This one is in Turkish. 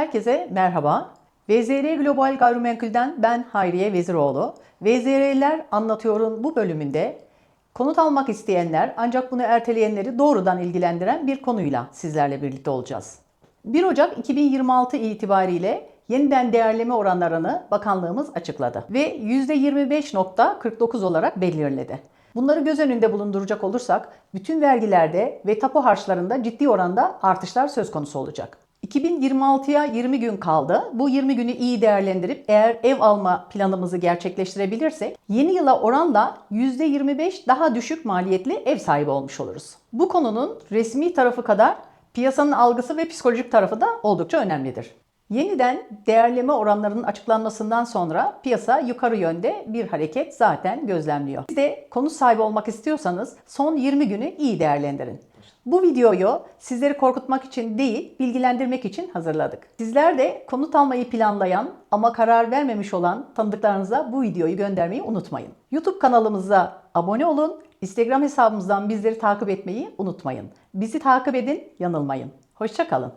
Herkese merhaba. VZR Global Gayrimenkul'den ben Hayriye Veziroğlu. VZR'ler anlatıyorun bu bölümünde konut almak isteyenler ancak bunu erteleyenleri doğrudan ilgilendiren bir konuyla sizlerle birlikte olacağız. 1 Ocak 2026 itibariyle yeniden değerleme oranlarını bakanlığımız açıkladı ve %25.49 olarak belirledi. Bunları göz önünde bulunduracak olursak bütün vergilerde ve tapu harçlarında ciddi oranda artışlar söz konusu olacak. 2026'ya 20 gün kaldı. Bu 20 günü iyi değerlendirip eğer ev alma planımızı gerçekleştirebilirsek yeni yıla oranla %25 daha düşük maliyetli ev sahibi olmuş oluruz. Bu konunun resmi tarafı kadar piyasanın algısı ve psikolojik tarafı da oldukça önemlidir. Yeniden değerleme oranlarının açıklanmasından sonra piyasa yukarı yönde bir hareket zaten gözlemliyor. Siz de konut sahibi olmak istiyorsanız son 20 günü iyi değerlendirin. Bu videoyu sizleri korkutmak için değil, bilgilendirmek için hazırladık. Sizler de konut almayı planlayan ama karar vermemiş olan tanıdıklarınıza bu videoyu göndermeyi unutmayın. YouTube kanalımıza abone olun, Instagram hesabımızdan bizleri takip etmeyi unutmayın. Bizi takip edin, yanılmayın. Hoşçakalın.